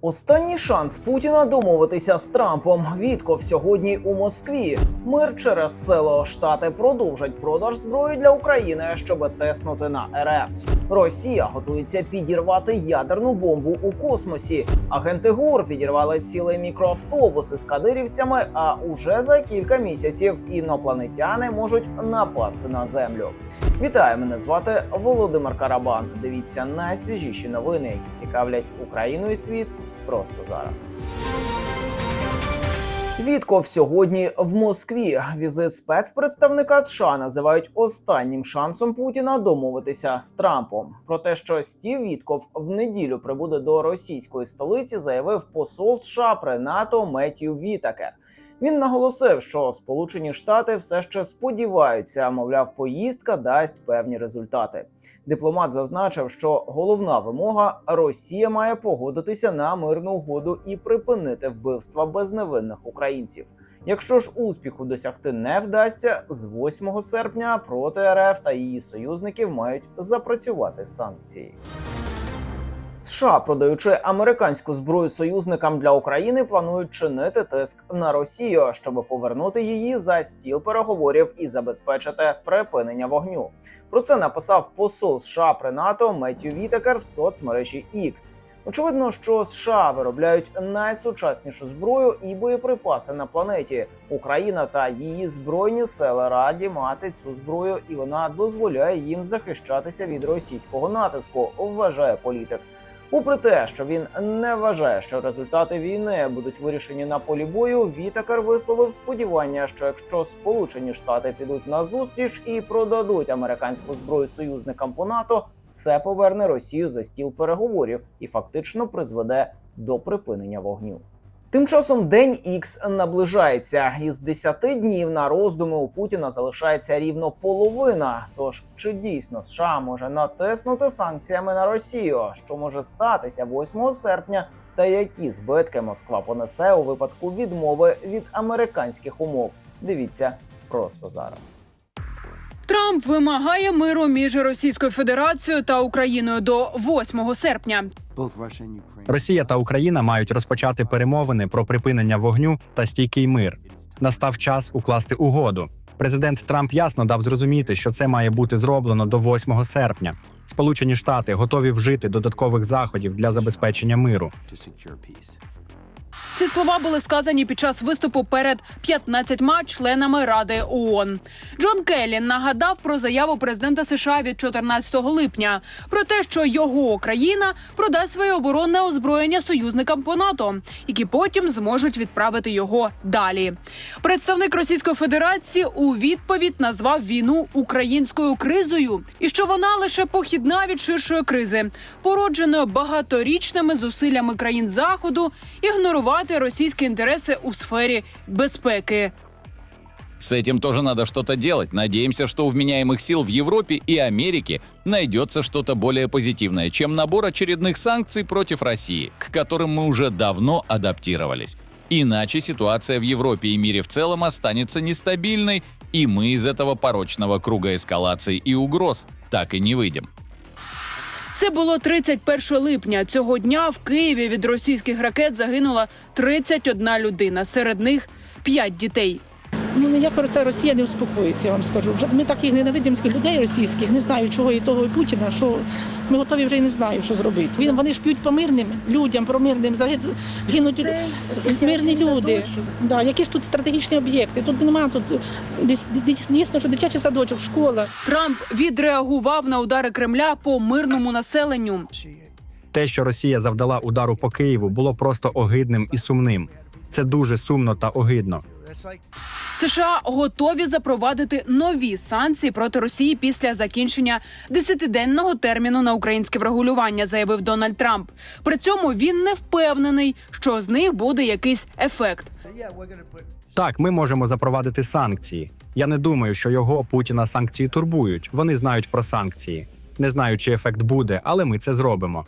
Останній шанс Путіна домовитися з Трампом. Вітков сьогодні у Москві. Мир через село. Штати продовжать продаж зброї для України, щоб теснути на РФ. Росія готується підірвати ядерну бомбу у космосі. Агенти ГУР підірвали цілий мікроавтобус із кадирівцями. А уже за кілька місяців інопланетяни можуть напасти на землю. Вітаю, мене звати Володимир Карабан. Дивіться найсвіжіші новини, які цікавлять Україну і світ просто зараз. Вітков сьогодні в Москві. Візит спецпредставника США називають останнім шансом Путіна домовитися з Трампом. Про те, що Стів Вітков в неділю прибуде до російської столиці, заявив посол США при НАТО Меттью Вітакер. Він наголосив, що Сполучені Штати все ще сподіваються, мовляв, поїздка дасть певні результати. Дипломат зазначив, що головна вимога Росія має погодитися на мирну угоду і припинити вбивства безневинних українців. Якщо ж успіху досягти не вдасться, з 8 серпня проти РФ та її союзників мають запрацювати санкції. США, продаючи американську зброю союзникам для України, планують чинити тиск на Росію, щоб повернути її за стіл переговорів і забезпечити припинення вогню. Про це написав посол США при НАТО Меттью Вітекер в соцмережі X. Очевидно, що США виробляють найсучаснішу зброю і боєприпаси на планеті. Україна та її збройні сили раді мати цю зброю, і вона дозволяє їм захищатися від російського натиску. Вважає політик. Попри те, що він не вважає, що результати війни будуть вирішені на полі бою, Вітакер висловив сподівання, що якщо Сполучені Штати підуть на зустріч і продадуть американську зброю союзникам по НАТО, це поверне Росію за стіл переговорів і фактично призведе до припинення вогню. Тим часом день Ікс наближається. Із 10 днів на роздуми у Путіна залишається рівно половина. Тож чи дійсно США може натиснути санкціями на Росію, що може статися 8 серпня, та які збитки Москва понесе у випадку відмови від американських умов? Дивіться просто зараз. Трамп вимагає миру між Російською Федерацією та Україною до 8 серпня. Росія та Україна мають розпочати перемовини про припинення вогню та стійкий мир. Настав час укласти угоду. Президент Трамп ясно дав зрозуміти, що це має бути зроблено до 8 серпня. Сполучені Штати готові вжити додаткових заходів для забезпечення миру. Ці слова були сказані під час виступу перед 15 членами Ради ООН. Джон Келлі нагадав про заяву президента США від 14 липня про те, що його країна продасть своє оборонне озброєння союзникам по НАТО, які потім зможуть відправити його далі. Представник Російської Федерації у відповідь назвав війну українською кризою і що вона лише похідна від ширшої кризи, породженої багаторічними зусиллями країн заходу ігнорувати російські інтереси у сфері безпеки. С этим тоже надо что-то делать. Надеемся, что у вменяемых сил в Европе и Америке найдется что-то более позитивное, чем набор очередных санкций против России, к которым мы уже давно адаптировались. Иначе ситуация в Европе и мире в целом останется нестабильной, и мы из этого порочного круга эскалаций и угроз так и не выйдем. Це було 31 липня. Цього дня в Києві від російських ракет загинула 31 людина. Серед них 5 дітей. Ну ніяк про це Росія не успокоїться, я вам скажу. Вже ми таких ненавидимських людей російських, не знаю чого і того і Путіна, що ми готові вже й не знаю, що зробити. Він вони ж п'ють по мирним людям, про мирним гинуть мирні люди. Да, які ж тут стратегічні об'єкти? Тут нема тут десь дійсно, що дитячий садочок, школа. Трамп відреагував на удари Кремля по мирному населенню. Те, що Росія завдала удару по Києву, було просто огидним і сумним. Це дуже сумно та огидно. США готові запровадити нові санкції проти Росії після закінчення десятиденного терміну на українське врегулювання, заявив Дональд Трамп. При цьому він не впевнений, що з них буде якийсь ефект. Так, ми можемо запровадити санкції. Я не думаю, що його Путіна санкції турбують. Вони знають про санкції. Не знаю, чи ефект буде, але ми це зробимо.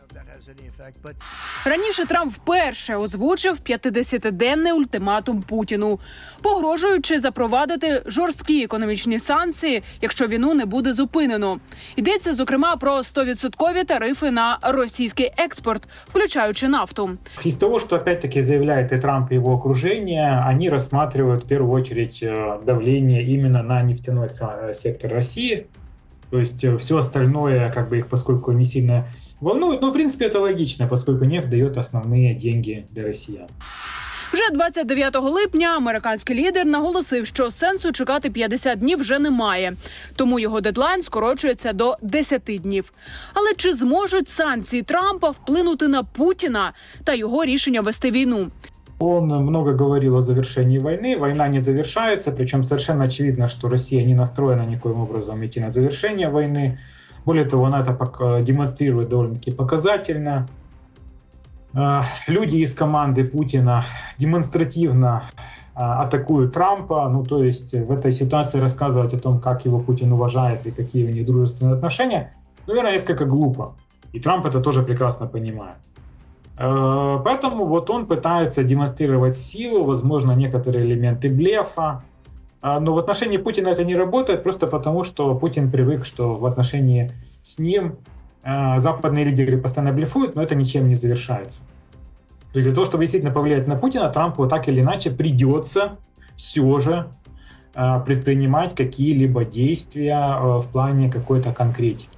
Раніше Трамп вперше озвучив 50-денний ультиматум Путіну, погрожуючи запровадити жорсткі економічні санкції, якщо війну не буде зупинено. Йдеться зокрема про 100% тарифи на російський експорт, включаючи нафту. Из того, что опять-таки заявляет Трамп, и его окружение, они рассматривают в первую очередь э, давление именно на нефтяной сектор России. То есть все остальное, как бы их поскольку не сильно волнует, но в принципе это логично, поскольку нефть дает основные деньги для россиян. Вже 29 липня американський лідер наголосив, що сенсу чекати 50 днів вже немає, тому його дедлайн скорочується до 10 днів. Але чи зможуть санкції Трампа вплинути на Путіна та його рішення вести війну? Он много говорил о завершении войны. Война не завершается, причем совершенно очевидно, что Россия не настроена никоим образом идти на завершение войны. Более того, она это пок- демонстрирует довольно-таки показательно. Э, Люди из команды Путина демонстративно э, атакуют Трампа. Ну, то есть в этой ситуации рассказывать о том, как его Путин уважает и какие у них дружественные отношения, наверное, несколько глупо. И Трамп это тоже прекрасно понимает. Э, Поэтому вот он пытается демонстрировать силу, возможно, некоторые элементы блефа. А, Но в отношении Путина это не работает просто потому, что Путин привык, что в отношении с ним э, западные лидеры постоянно блефуют, но это ничем не завершается. То есть для того, чтобы действительно повлиять на Путина, Трампу так или иначе придется все же э, предпринимать какие-либо действия в плане какой-то конкретики.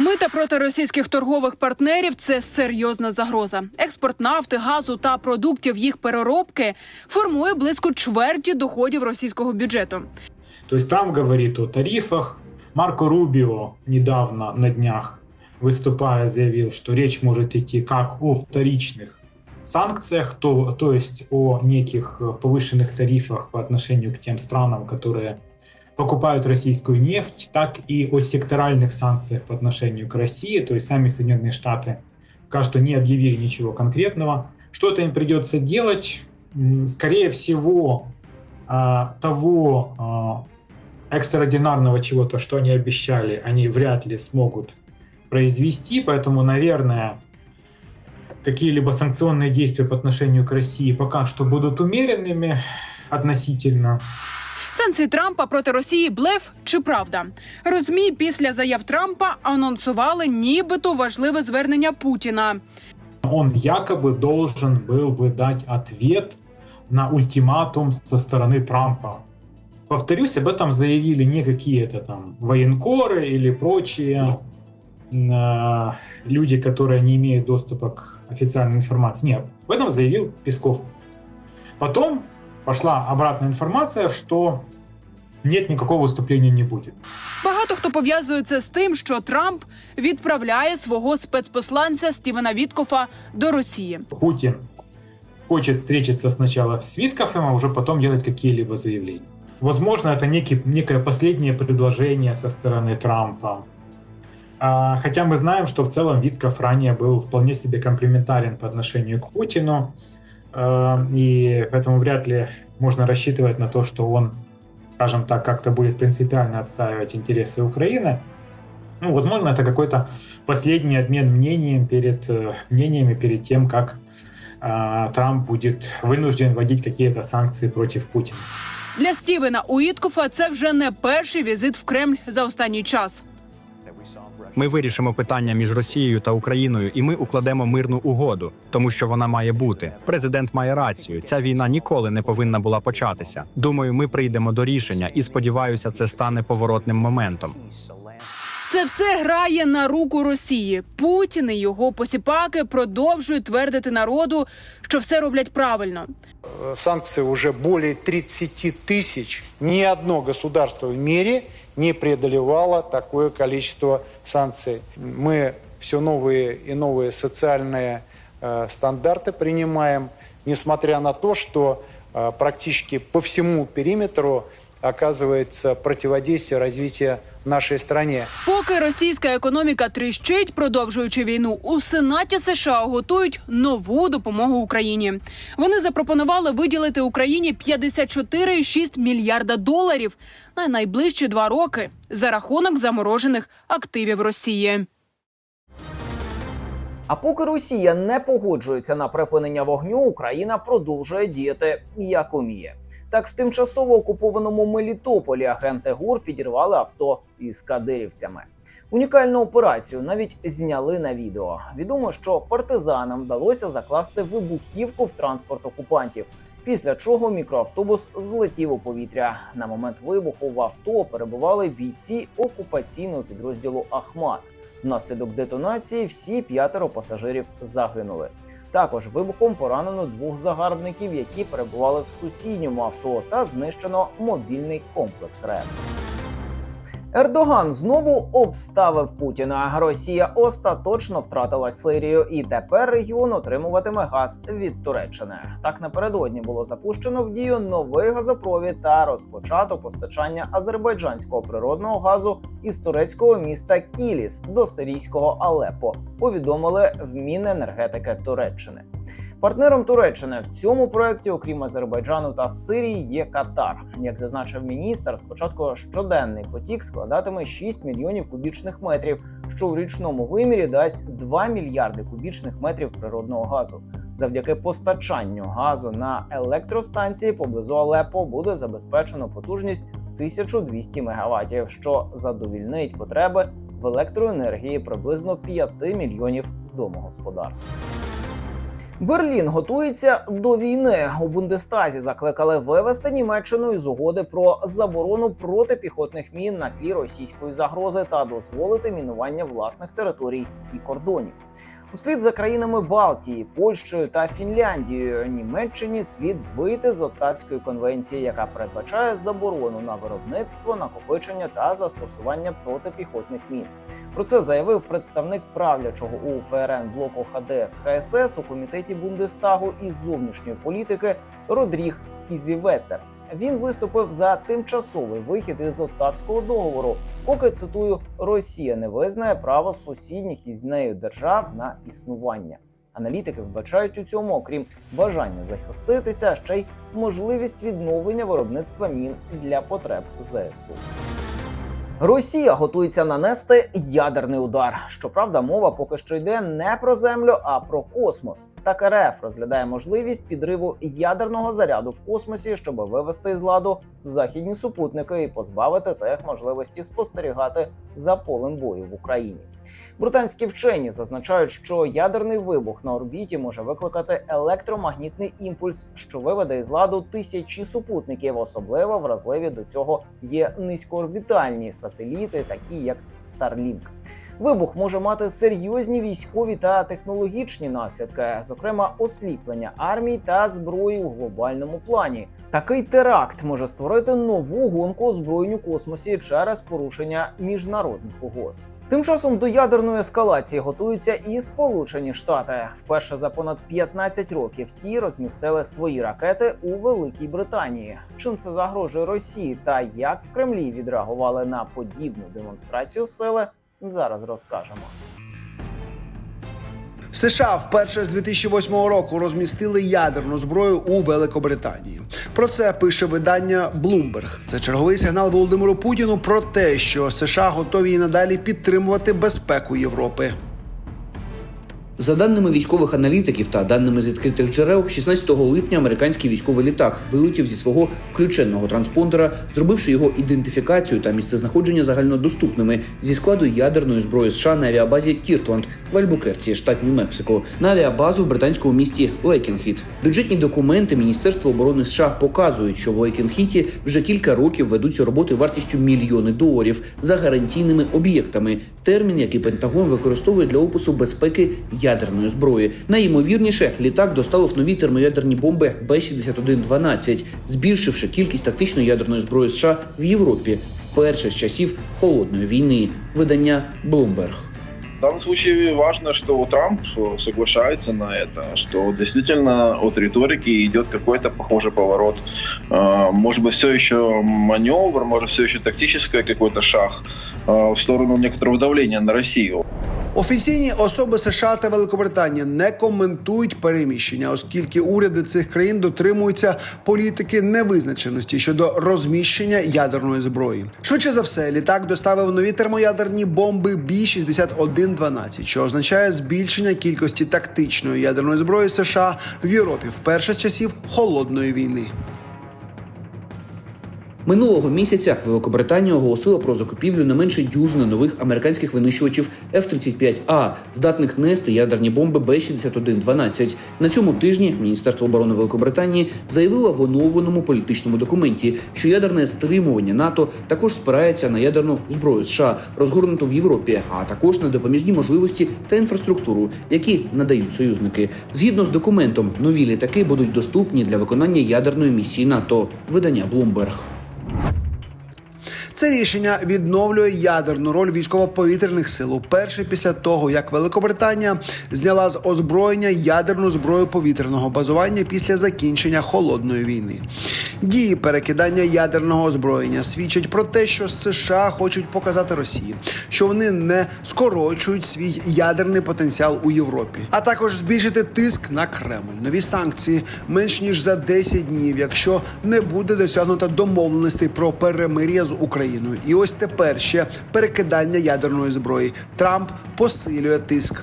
Мита проти російських торгових партнерів це серйозна загроза. Експорт нафти, газу та продуктів їх переробки формує близько чверті доходів російського бюджету. То есть Трамп говорит о тарифах. Марко Рубио недавно на днях выступая заявил, что речь может идти как о вторичных санкциях, то, то есть о неких э, повышенных тарифах по отношению к тем странам, которые покупают российскую нефть, так и о секторальных санкциях по отношению к России. То есть сами Соединенные Штаты пока что не объявили ничего конкретного. Что-то им придется делать. Скорее всего, а, того а, экстраординарного чего-то, что они обещали, они вряд ли смогут произвести. Поэтому, наверное, какие-либо санкционные действия по отношению к России пока что будут умеренными относительно. Санкції Трампа проти Росії блеф чи правда? Розмі після заяв Трампа анонсували нібито важливе звернення Путіна. Он якобы должен был бы дать ответ на ультиматум со стороны Трампа. Повторюсь, об этом заявили не какие-то там военкоры или прочие э, люди, которые не имеют доступа к официальной информации. Нет, об этом заявил Песков. Потом пошла обратная информация, что нет никакого выступления не будет. Багато хто пов'язує це з тим, що Трамп відправляє свого спецпосланця Стівена Віткофа до Росії. Путин хочет встретиться сначала с Виткофом, а уже потом делать какие-либо заявления. Возможно, это некий, некое последнее предложение со стороны Трампа. А, хотя мы знаем, что в целом Витков ранее был вполне себе комплементарен по отношению к Путину, А, и поэтому вряд ли можно рассчитывать на то, что он, скажем так, как-то будет принципиально отстаивать интересы Украины. Ну, возможно, это какой-то последний обмен мнением перед, э, мнениями перед тем, как а, Трамп будет вынужден вводить какие-то санкции против Путина. Для Стівена Уіткофа це вже не перший візит в Кремль за останній час. Ми вирішимо питання між Росією та Україною, і ми укладемо мирну угоду, тому що вона має бути. Президент має рацію. Ця війна ніколи не повинна була початися. Думаю, ми прийдемо до рішення, і сподіваюся, це стане поворотним моментом. Це все грає на руку Росії. Путін і його посіпаки продовжують твердити народу, що все роблять правильно. Санкции уже более 30 тысяч. Ни одно государство в мире не преодолевало такое количество санкций. Мы все новые и новые социальные э, стандарты принимаем, несмотря на то, что э, практически по всему периметру оказывается противодействие развития в нашей стране. Поки російська економіка тріщить, продовжуючи війну, у Сенаті США готують нову допомогу Україні. Вони запропонували виділити Україні 54,6 мільярда доларів на найближчі два роки за рахунок заморожених активів Росії. А поки Росія не погоджується на припинення вогню, Україна продовжує діяти як уміє. Так, в тимчасово окупованому Мелітополі агенти ГУР підірвали авто із кадирівцями. Унікальну операцію навіть зняли на відео. Відомо, що партизанам вдалося закласти вибухівку в транспорт окупантів. Після чого мікроавтобус злетів у повітря. На момент вибуху в авто перебували бійці окупаційного підрозділу Ахмат. Внаслідок детонації всі п'ятеро пасажирів загинули. Також вибухом поранено двох загарбників, які перебували в сусідньому авто, та знищено мобільний комплекс РЕП. Ердоган знову обставив Путіна. Росія остаточно втратила Сирію, і тепер регіон отримуватиме газ від Туреччини. Так напередодні було запущено в дію новий газопровід та розпочато постачання азербайджанського природного газу із турецького міста Кіліс до сирійського Алепо. Повідомили в Міненергетики Туреччини. Партнером Туреччини в цьому проєкті, окрім Азербайджану та Сирії, є Катар. Як зазначив міністр, спочатку щоденний потік складатиме 6 мільйонів кубічних метрів, що в річному вимірі дасть 2 мільярди кубічних метрів природного газу. Завдяки постачанню газу на електростанції поблизу Алепо буде забезпечено потужність 1200 МВт, що задовільнить потреби в електроенергії приблизно 5 мільйонів домогосподарств. Берлін готується до війни. У Бундестазі закликали вивести Німеччину із угоди про заборону протипіхотних мін на тлі російської загрози та дозволити мінування власних територій і кордонів. Услід за країнами Балтії, Польщею та Фінляндією Німеччині слід вийти з Оттавської конвенції, яка передбачає заборону на виробництво, накопичення та застосування протипіхотних мін. Про це заявив представник правлячого у ФРН блоку ХДС ХСС у комітеті Бундестагу із зовнішньої політики Родріг Кізіветер. Він виступив за тимчасовий вихід із Оттавського договору, поки цитую Росія не визнає право сусідніх із нею держав на існування. Аналітики вбачають у цьому, окрім бажання захиститися, ще й можливість відновлення виробництва мін для потреб ЗСУ. Росія готується нанести ядерний удар. Щоправда, мова поки що йде не про землю, а про космос. Так РФ розглядає можливість підриву ядерного заряду в космосі, щоб вивести з ладу західні супутники і позбавити тих можливості спостерігати за полем бою в Україні. Британські вчені зазначають, що ядерний вибух на орбіті може викликати електромагнітний імпульс, що виведе із ладу тисячі супутників. Особливо вразливі до цього є низькоорбітальні сателіти, такі як Starlink. Вибух може мати серйозні військові та технологічні наслідки, зокрема осліплення армій та зброї у глобальному плані. Такий теракт може створити нову гонку озброєнь у космосі через порушення міжнародних угод. Тим часом до ядерної ескалації готуються і Сполучені Штати. Вперше за понад 15 років ті розмістили свої ракети у Великій Британії. Чим це загрожує Росії та як в Кремлі відреагували на подібну демонстрацію сили, зараз розкажемо. США вперше з 2008 року розмістили ядерну зброю у Великобританії. Про це пише видання Bloomberg. Це черговий сигнал Володимиру Путіну про те, що США готові і надалі підтримувати безпеку Європи. За даними військових аналітиків та даними з відкритих джерел, 16 липня американський військовий літак вилетів зі свого включеного транспондера, зробивши його ідентифікацію та місцезнаходження загальнодоступними зі складу ядерної зброї США на авіабазі Кіртланд в Альбукерці, штат Нью-Мексико, на авіабазу в британському місті Лейкінхіт. Бюджетні документи Міністерства оборони США показують, що в Лейкінхіті вже кілька років ведуться роботи вартістю мільйони доларів за гарантійними об'єктами. Термін, який Пентагон використовує для опису безпеки ядерної зброї. Найімовірніше, літак доставив нові термоядерні бомби Б-6112, збільшивши кількість тактичної ядерної зброї США в Європі вперше з часів холодної війни. Видання Bloomberg. В данном случае важно, что Трамп э, соглашается на это, что действительно от риторики идет какой-то похожий поворот. Э, Может быть, все еще маневр, может, все еще тактический какой-то шаг э, в сторону некоторого давления на Россию. Офіційні особи США та Великобританії не коментують переміщення, оскільки уряди цих країн дотримуються політики невизначеності щодо розміщення ядерної зброї. Швидше за все, літак доставив нові термоядерні бомби B-6112, що означає збільшення кількості тактичної ядерної зброї США в Європі вперше з часів холодної війни. Минулого місяця Великобританія оголосила про закупівлю не менше дюжини нових американських винищувачів F-35A, здатних нести ядерні бомби Б-6112. На цьому тижні Міністерство оборони Великобританії заявило в оновленому політичному документі, що ядерне стримування НАТО також спирається на ядерну зброю США, розгорнуту в Європі, а також на допоміжні можливості та інфраструктуру, які надають союзники. Згідно з документом, нові літаки будуть доступні для виконання ядерної місії НАТО. Видання Bloomberg. Це рішення відновлює ядерну роль військово-повітряних сил уперше після того, як Великобританія зняла з озброєння ядерну зброю повітряного базування після закінчення холодної війни. Дії перекидання ядерного озброєння свідчать про те, що США хочуть показати Росії, що вони не скорочують свій ядерний потенціал у Європі, а також збільшити тиск на Кремль. Нові санкції менш ніж за 10 днів, якщо не буде досягнуто домовленостей про перемир'я з Україною. І ось тепер ще перекидання ядерної зброї. Трамп посилює тиск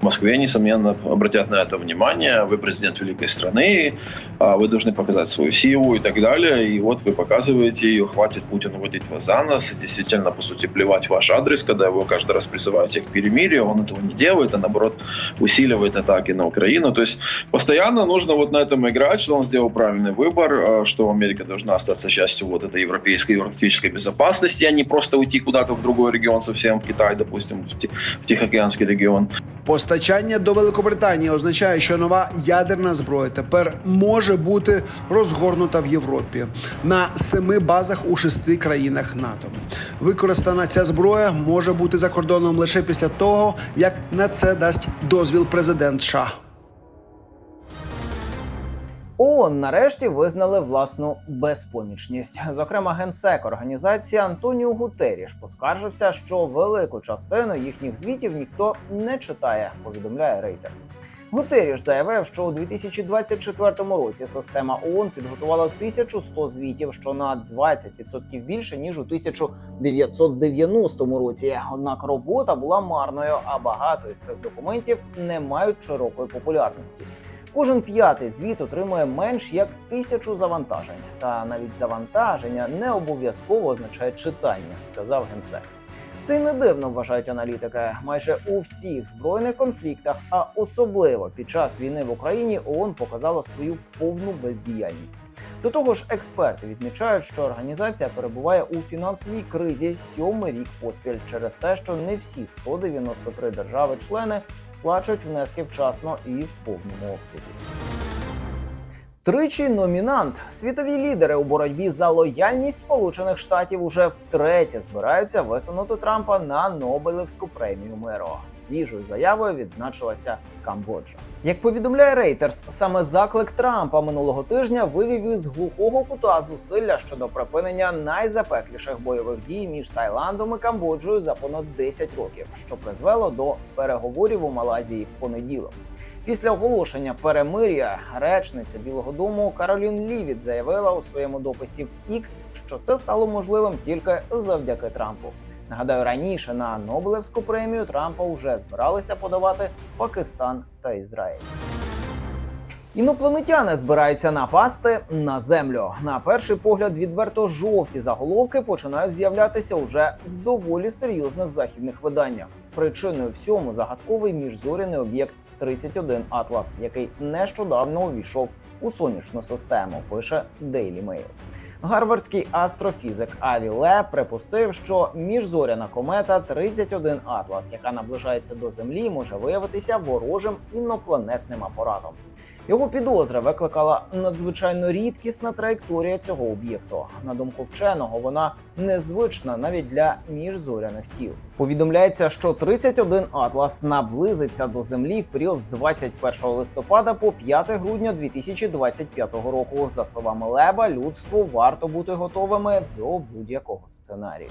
В Москве, несомненно, обратят на это внимание. Вы президент великой страны, а, вы должны показать свою силу и так далее. И вот вы показываете ее, хватит Путину водить вас за нос. И действительно, по сути, плевать ваш адрес, когда его каждый раз призываете к перемирию. Он этого не делает, а наоборот усиливает атаки на Украину. То есть постоянно нужно вот на этом играть, что он сделал правильный выбор, а, что Америка должна остаться частью вот этой европейской европейской безопасности, а не просто уйти куда-то в другой регион, совсем в Китай, допустим, в, Ти- в Тихоокеанский регион. Постачання до Великобританії означає, що нова ядерна зброя тепер може бути розгорнута в Європі на семи базах у шести країнах НАТО. Використана ця зброя може бути за кордоном лише після того, як на це дасть дозвіл президент США. ООН нарешті визнали власну безпомічність. Зокрема, генсек організації Антоніо Гутеріш поскаржився, що велику частину їхніх звітів ніхто не читає. Повідомляє Reuters. Гутеріш заявив, що у 2024 році система ООН підготувала 1100 звітів, що на 20% більше ніж у 1990 році. Однак робота була марною, а багато із цих документів не мають широкої популярності. Кожен п'ятий звіт отримує менш як тисячу завантажень. Та навіть завантаження не обов'язково означає читання, сказав генсек. Це не дивно вважають аналітики. Майже у всіх збройних конфліктах, а особливо під час війни в Україні, ООН показала свою повну бездіяльність. До того ж, експерти відмічають, що організація перебуває у фінансовій кризі сьомий рік поспіль через те, що не всі 193 держави-члени сплачують внески вчасно і в повному обсязі. Тричі номінант. Світові лідери у боротьбі за лояльність Сполучених Штатів уже втретє збираються висунути Трампа на Нобелівську премію миру. Свіжою заявою відзначилася Камбоджа. Як повідомляє Reuters, саме заклик Трампа минулого тижня вивів із глухого кута зусилля щодо припинення найзапекліших бойових дій між Таїландом і Камбоджею за понад 10 років, що призвело до переговорів у Малайзії в понеділок. Після оголошення перемир'я речниця Білого Дому Каролін Лівіт заявила у своєму дописі в X, що це стало можливим тільки завдяки Трампу. Нагадаю, раніше на Нобелевську премію Трампа вже збиралися подавати Пакистан та Ізраїль. Інопланетяни збираються напасти на землю. На перший погляд, відверто жовті заголовки починають з'являтися уже в доволі серйозних західних виданнях. Причиною всьому загадковий міжзоряний об'єкт 31 Атлас, який нещодавно увійшов у сонячну систему. Пише Daily Mail. Гарвардський астрофізик Аві Ле припустив, що міжзоряна комета 31 Атлас, яка наближається до Землі, може виявитися ворожим інопланетним апаратом. Його підозра викликала надзвичайно рідкісна траєкторія цього об'єкту. На думку вченого, вона незвична навіть для міжзоряних тіл. Повідомляється, що 31 Атлас наблизиться до Землі в період з 21 листопада по 5 грудня 2025 року. За словами Леба, людству варто бути готовими до будь-якого сценарію.